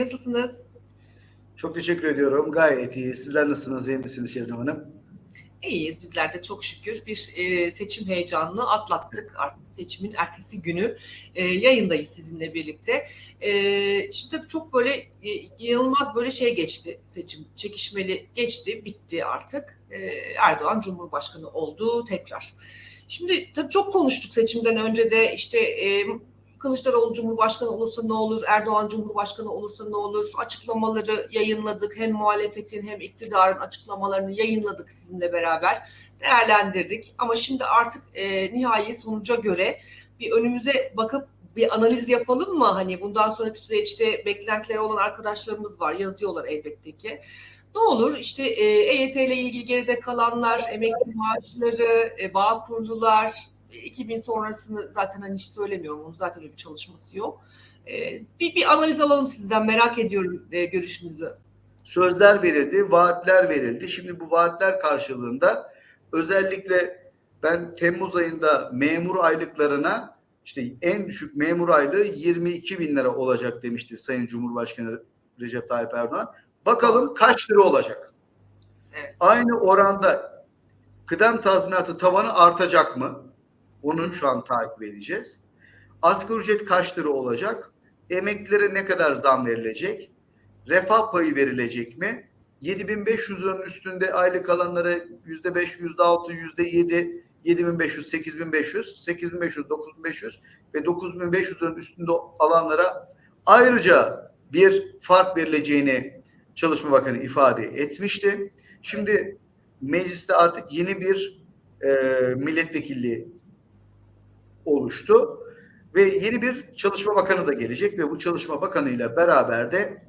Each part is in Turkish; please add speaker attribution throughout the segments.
Speaker 1: Nasılsınız?
Speaker 2: Çok teşekkür ediyorum. Gayet iyi. Sizler nasılsınız? İyi misiniz Şebnem Hanım?
Speaker 1: İyiyiz bizler de çok şükür. Bir e, seçim heyecanını atlattık. Artık seçimin ertesi günü e, yayındayız sizinle birlikte. E, şimdi tabii çok böyle e, inanılmaz böyle şey geçti seçim. Çekişmeli geçti, bitti artık. E, Erdoğan Cumhurbaşkanı oldu tekrar. Şimdi tabii çok konuştuk seçimden önce de işte e, Kılıçdaroğlu Cumhurbaşkanı olursa ne olur, Erdoğan Cumhurbaşkanı olursa ne olur açıklamaları yayınladık. Hem muhalefetin hem iktidarın açıklamalarını yayınladık sizinle beraber değerlendirdik. Ama şimdi artık e, nihai sonuca göre bir önümüze bakıp bir analiz yapalım mı? Hani bundan sonraki süreçte beklentileri olan arkadaşlarımız var yazıyorlar elbette ki. Ne olur işte e, EYT ile ilgili geride kalanlar, emekli maaşları, e, bağ kurdular, 2000 sonrasını zaten hani hiç söylemiyorum. Onun zaten öyle bir çalışması yok. Ee, bir, bir analiz alalım sizden. Merak ediyorum e, görüşünüzü.
Speaker 2: Sözler verildi, vaatler verildi. Şimdi bu vaatler karşılığında özellikle ben Temmuz ayında memur aylıklarına işte en düşük memur aylığı 22 bin lira olacak demişti Sayın Cumhurbaşkanı Recep Tayyip Erdoğan. Bakalım kaç lira olacak?
Speaker 1: Evet.
Speaker 2: Aynı oranda kıdem tazminatı tavanı artacak mı? Onu şu an takip edeceğiz. Asgari ücret kaç lira olacak? Emeklilere ne kadar zam verilecek? Refah payı verilecek mi? 7500 liranın üstünde aylık alanlara %5, %6, %7, 7500, 8500, 8500, 9500 ve 9500 liranın üstünde alanlara ayrıca bir fark verileceğini Çalışma Bakanı ifade etmişti. Şimdi mecliste artık yeni bir e, milletvekilliği oluştu ve yeni bir çalışma bakanı da gelecek ve bu çalışma bakanıyla beraber de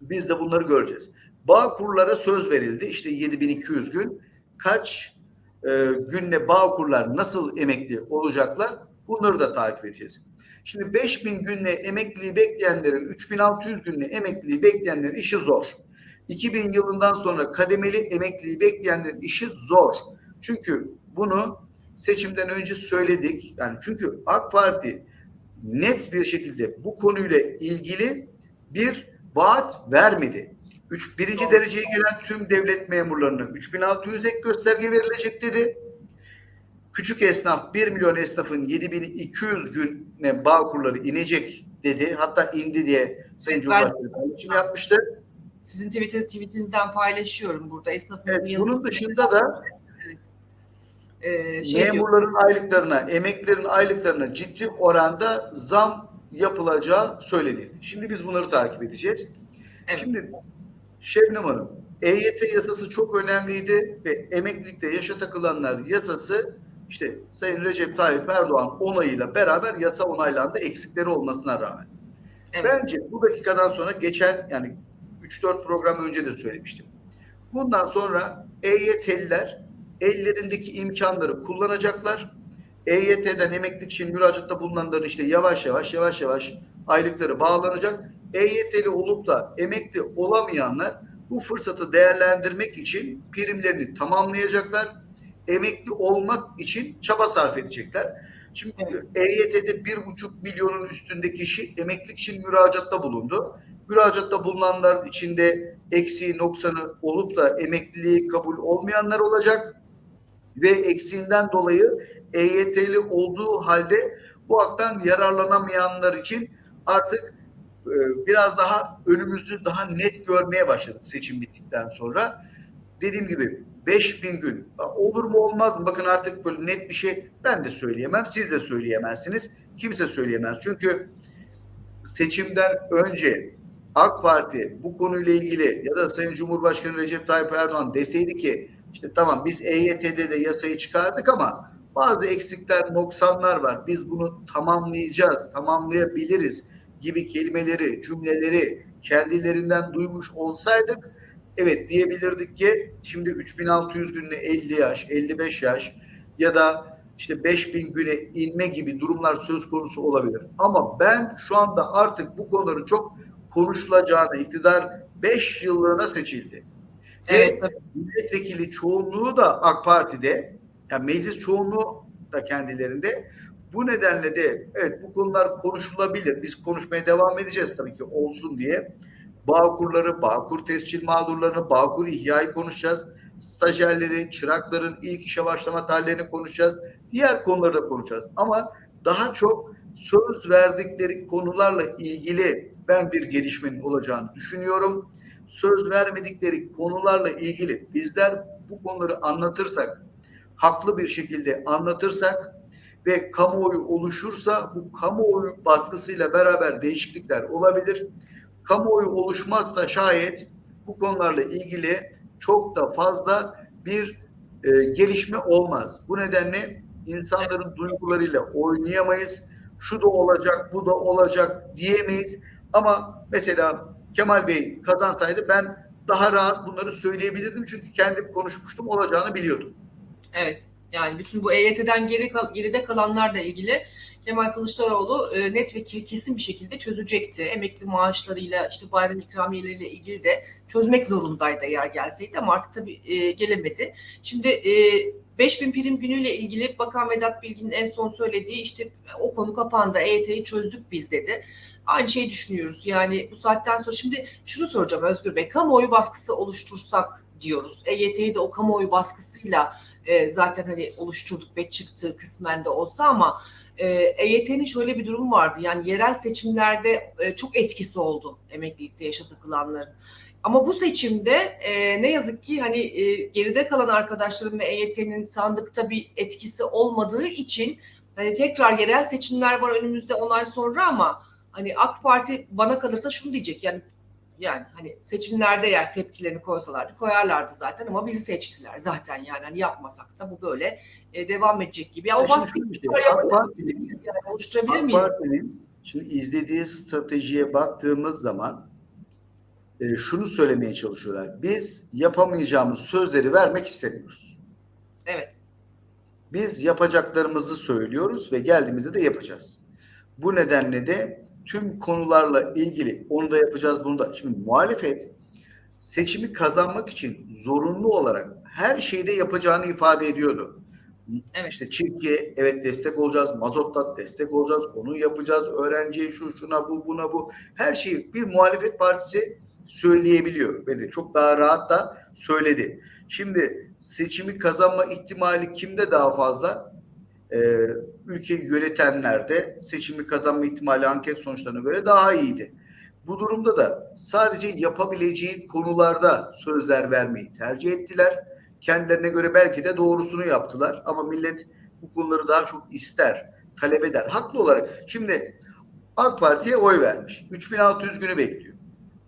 Speaker 2: biz de bunları göreceğiz. Bağ kurlara söz verildi. İşte 7200 gün kaç e, günle bağ kurlar nasıl emekli olacaklar bunları da takip edeceğiz. Şimdi 5000 günle emekliliği bekleyenlerin 3600 günle emekliliği bekleyenlerin işi zor. 2000 yılından sonra kademeli emekliliği bekleyenlerin işi zor. Çünkü bunu seçimden önce söyledik. Yani çünkü AK Parti net bir şekilde bu konuyla ilgili bir vaat vermedi. Üç, birinci Doğru. dereceye gelen tüm devlet memurlarına 3600 ek gösterge verilecek dedi. Küçük esnaf 1 milyon esnafın 7200 güne bağ kurları inecek dedi. Hatta indi diye Sayın Cumhurbaşkanı paylaşım yapmıştı.
Speaker 1: Sizin tweetinizden paylaşıyorum burada esnafımızın
Speaker 2: evet, Bunun dışında da
Speaker 1: Ee, şey
Speaker 2: memurların diyor. aylıklarına, emeklilerin aylıklarına ciddi oranda zam yapılacağı söylenildi. Şimdi biz bunları takip edeceğiz.
Speaker 1: Evet.
Speaker 2: Şimdi Şebnem Hanım, EYT yasası çok önemliydi ve emeklilikte yaşa takılanlar yasası işte Sayın Recep Tayyip Erdoğan onayıyla beraber yasa onaylandı eksikleri olmasına rağmen. Evet. Bence bu dakikadan sonra geçen yani 3-4 program önce de söylemiştim. Bundan sonra EYT'liler ellerindeki imkanları kullanacaklar. EYT'den emeklilik için müracaatta bulunanların işte yavaş yavaş yavaş yavaş aylıkları bağlanacak. EYT'li olup da emekli olamayanlar bu fırsatı değerlendirmek için primlerini tamamlayacaklar. Emekli olmak için çaba sarf edecekler. Şimdi evet. EYT'de bir buçuk milyonun üstünde kişi emeklilik için müracaatta bulundu. Müracaatta bulunanlar içinde eksiği noksanı olup da emekliliği kabul olmayanlar olacak ve eksiğinden dolayı EYT'li olduğu halde bu haktan yararlanamayanlar için artık e, biraz daha önümüzü daha net görmeye başladık seçim bittikten sonra. Dediğim gibi 5000 gün olur mu olmaz mı? Bakın artık böyle net bir şey ben de söyleyemem. Siz de söyleyemezsiniz. Kimse söyleyemez. Çünkü seçimden önce AK Parti bu konuyla ilgili ya da Sayın Cumhurbaşkanı Recep Tayyip Erdoğan deseydi ki işte tamam biz EYT'de de yasayı çıkardık ama bazı eksikler, noksanlar var. Biz bunu tamamlayacağız, tamamlayabiliriz gibi kelimeleri, cümleleri kendilerinden duymuş olsaydık evet diyebilirdik ki şimdi 3600 günle 50 yaş, 55 yaş ya da işte 5000 güne inme gibi durumlar söz konusu olabilir. Ama ben şu anda artık bu konuların çok konuşulacağını iktidar 5 yıllığına seçildi.
Speaker 1: Evet.
Speaker 2: Ve milletvekili çoğunluğu da AK Parti'de, yani meclis çoğunluğu da kendilerinde. Bu nedenle de evet bu konular konuşulabilir. Biz konuşmaya devam edeceğiz tabii ki olsun diye. Bağkurları, Bağkur tescil mağdurlarını, Bağkur ihyayı konuşacağız. Stajyerleri, çırakların ilk işe başlama tarihlerini konuşacağız. Diğer konuları da konuşacağız. Ama daha çok söz verdikleri konularla ilgili ben bir gelişmenin olacağını düşünüyorum. Söz vermedikleri konularla ilgili bizler bu konuları anlatırsak, haklı bir şekilde anlatırsak ve kamuoyu oluşursa bu kamuoyu baskısıyla beraber değişiklikler olabilir. Kamuoyu oluşmazsa şayet bu konularla ilgili çok da fazla bir e, gelişme olmaz. Bu nedenle insanların duygularıyla oynayamayız. Şu da olacak, bu da olacak diyemeyiz. Ama mesela Kemal Bey kazansaydı ben daha rahat bunları söyleyebilirdim. Çünkü kendim konuşmuştum, olacağını biliyordum.
Speaker 1: Evet. Yani bütün bu EYT'den geri kal- geride kalanlarla ilgili Kemal Kılıçdaroğlu e, net ve ke- kesin bir şekilde çözecekti. Emekli maaşlarıyla işte bayram ikramiyeleriyle ilgili de çözmek zorundaydı eğer gelseydi ama artık tabii e, gelemedi. Şimdi e, 5000 prim günüyle ilgili Bakan Vedat Bilgin'in en son söylediği işte o konu kapandı, EYT'yi çözdük biz dedi. Aynı şeyi düşünüyoruz. Yani bu saatten sonra şimdi şunu soracağım Özgür Bey. Kamuoyu baskısı oluştursak diyoruz. EYT'yi de o kamuoyu baskısıyla e, zaten hani oluşturduk ve çıktı kısmen de olsa ama e, EYT'nin şöyle bir durumu vardı. Yani yerel seçimlerde e, çok etkisi oldu emeklilikte yaşa takılanların. Ama bu seçimde e, ne yazık ki hani e, geride kalan arkadaşlarım ve EYT'nin sandıkta bir etkisi olmadığı için hani tekrar yerel seçimler var önümüzde 10 ay sonra ama hani AK Parti bana kalırsa şunu diyecek yani yani hani seçimlerde eğer tepkilerini koysalardı koyarlardı zaten ama bizi seçtiler zaten yani hani yapmasak da bu böyle e, devam edecek gibi. Ya o
Speaker 2: bir şey, AK Parti'nin?
Speaker 1: Yani oluşturabilir
Speaker 2: AK
Speaker 1: miyiz?
Speaker 2: Parti'nin şimdi izlediği stratejiye baktığımız zaman e, şunu söylemeye çalışıyorlar. Biz yapamayacağımız sözleri vermek istemiyoruz.
Speaker 1: Evet.
Speaker 2: Biz yapacaklarımızı söylüyoruz ve geldiğimizde de yapacağız. Bu nedenle de tüm konularla ilgili onu da yapacağız bunu da. Şimdi muhalefet seçimi kazanmak için zorunlu olarak her şeyde yapacağını ifade ediyordu.
Speaker 1: Evet.
Speaker 2: İşte çiftçiye evet destek olacağız, mazotta destek olacağız, onu yapacağız, öğrenciye şu şuna bu buna bu her şeyi bir muhalefet partisi söyleyebiliyor ve de çok daha rahat da söyledi. Şimdi seçimi kazanma ihtimali kimde daha fazla? Ee, ülkeyi yönetenlerde seçimi kazanma ihtimali anket sonuçlarına göre daha iyiydi. Bu durumda da sadece yapabileceği konularda sözler vermeyi tercih ettiler. Kendilerine göre belki de doğrusunu yaptılar ama millet bu konuları daha çok ister, talep eder. Haklı olarak. Şimdi AK Parti'ye oy vermiş. 3600 günü bekliyor.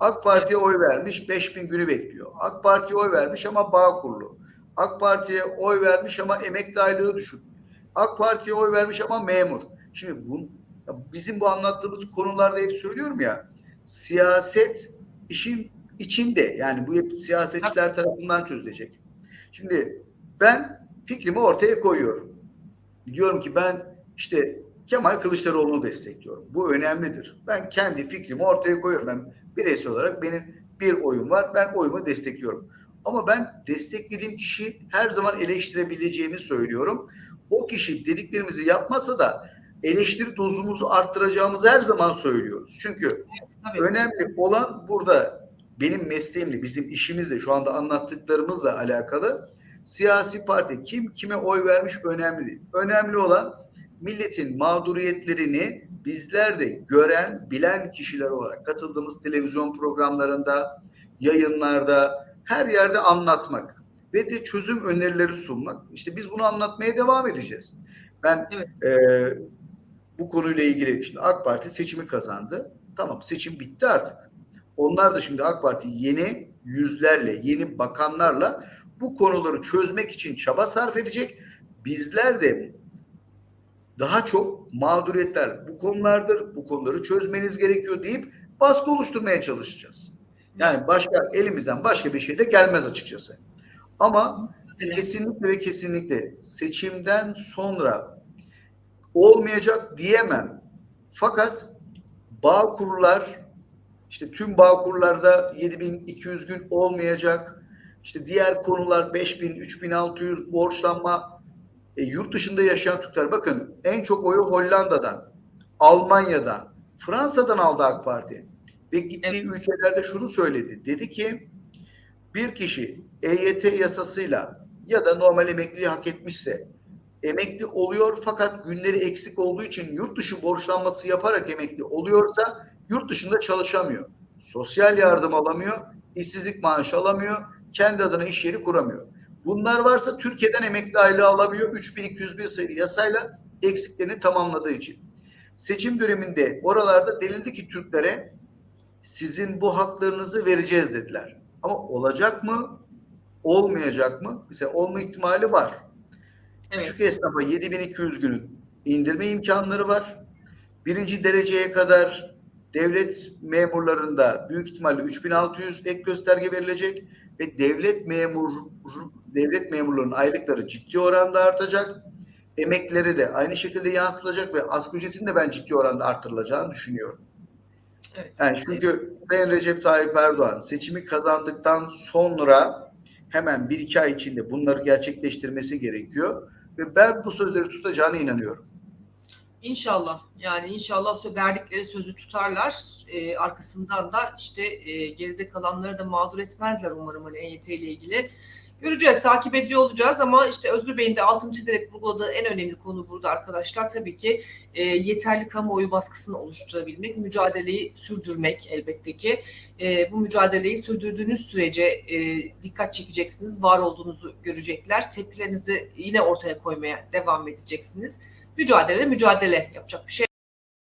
Speaker 2: AK Parti'ye oy vermiş 5000 günü bekliyor. AK Parti'ye oy vermiş ama bağ kurulu. AK Parti'ye oy vermiş ama emekli aylığı düşük. AK Parti'ye oy vermiş ama memur. Şimdi bu bizim bu anlattığımız konularda hep söylüyorum ya siyaset işin içinde yani bu hep siyasetçiler tarafından çözülecek. Şimdi ben fikrimi ortaya koyuyorum. Diyorum ki ben işte Kemal Kılıçdaroğlu'nu destekliyorum. Bu önemlidir. Ben kendi fikrimi ortaya koyuyorum. Ben bireysel olarak benim bir oyum var. Ben oyumu destekliyorum. Ama ben desteklediğim kişiyi her zaman eleştirebileceğimi söylüyorum. O kişi dediklerimizi yapmasa da eleştiri dozumuzu arttıracağımızı her zaman söylüyoruz. Çünkü
Speaker 1: Tabii.
Speaker 2: önemli olan burada benim mesleğimle, bizim işimizle, şu anda anlattıklarımızla alakalı siyasi parti kim kime oy vermiş önemli değil. Önemli olan milletin mağduriyetlerini bizler de gören, bilen kişiler olarak katıldığımız televizyon programlarında, yayınlarda, her yerde anlatmak ve de çözüm önerileri sunmak. İşte biz bunu anlatmaya devam edeceğiz. Ben
Speaker 1: Evet.
Speaker 2: e, bu konuyla ilgili şimdi AK Parti seçimi kazandı. Tamam seçim bitti artık. Onlar da şimdi AK Parti yeni yüzlerle, yeni bakanlarla bu konuları çözmek için çaba sarf edecek. Bizler de daha çok mağduriyetler bu konulardır. Bu konuları çözmeniz gerekiyor deyip baskı oluşturmaya çalışacağız. Yani başka elimizden başka bir şey de gelmez açıkçası. Ama kesinlikle ve kesinlikle seçimden sonra olmayacak diyemem. Fakat bağ kurlar işte tüm bağ kurlarda 7200 gün olmayacak. İşte diğer konular 5000, 3600 borçlanma e, yurt dışında yaşayan Türkler bakın en çok oyu Hollanda'dan, Almanya'dan, Fransa'dan aldı AK Parti. Ve gittiği ülkelerde şunu söyledi. Dedi ki bir kişi EYT yasasıyla ya da normal emekliliği hak etmişse emekli oluyor fakat günleri eksik olduğu için yurt dışı borçlanması yaparak emekli oluyorsa yurt dışında çalışamıyor. Sosyal yardım alamıyor, işsizlik maaşı alamıyor, kendi adına iş yeri kuramıyor. Bunlar varsa Türkiye'den emekli aylığı alamıyor 3201 sayılı yasayla eksiklerini tamamladığı için. Seçim döneminde oralarda denildi ki Türklere sizin bu haklarınızı vereceğiz dediler. Ama olacak mı? Olmayacak mı? Mesela olma ihtimali var.
Speaker 1: Evet.
Speaker 2: Küçük esnafa 7200 günün indirme imkanları var. Birinci dereceye kadar devlet memurlarında büyük ihtimalle 3600 ek gösterge verilecek ve devlet memur devlet memurlarının aylıkları ciddi oranda artacak. Emekleri de aynı şekilde yansıtılacak ve asgari ücretin de ben ciddi oranda artırılacağını düşünüyorum.
Speaker 1: Evet.
Speaker 2: Yani çünkü Sayın Recep Tayyip Erdoğan seçimi kazandıktan sonra hemen bir iki ay içinde bunları gerçekleştirmesi gerekiyor. Ve ben bu sözleri tutacağına inanıyorum.
Speaker 1: İnşallah yani inşallah verdikleri sözü tutarlar. Ee, arkasından da işte e, geride kalanları da mağdur etmezler umarım hani EYT ile ilgili. Göreceğiz, takip ediyor olacağız ama işte Özgür Bey'in de altını çizerek vurguladığı en önemli konu burada arkadaşlar tabii ki e, yeterli kamuoyu baskısını oluşturabilmek, mücadeleyi sürdürmek elbette ki. E, bu mücadeleyi sürdürdüğünüz sürece e, dikkat çekeceksiniz, var olduğunuzu görecekler. Tepkilerinizi yine ortaya koymaya devam edeceksiniz. Mücadele mücadele yapacak bir şey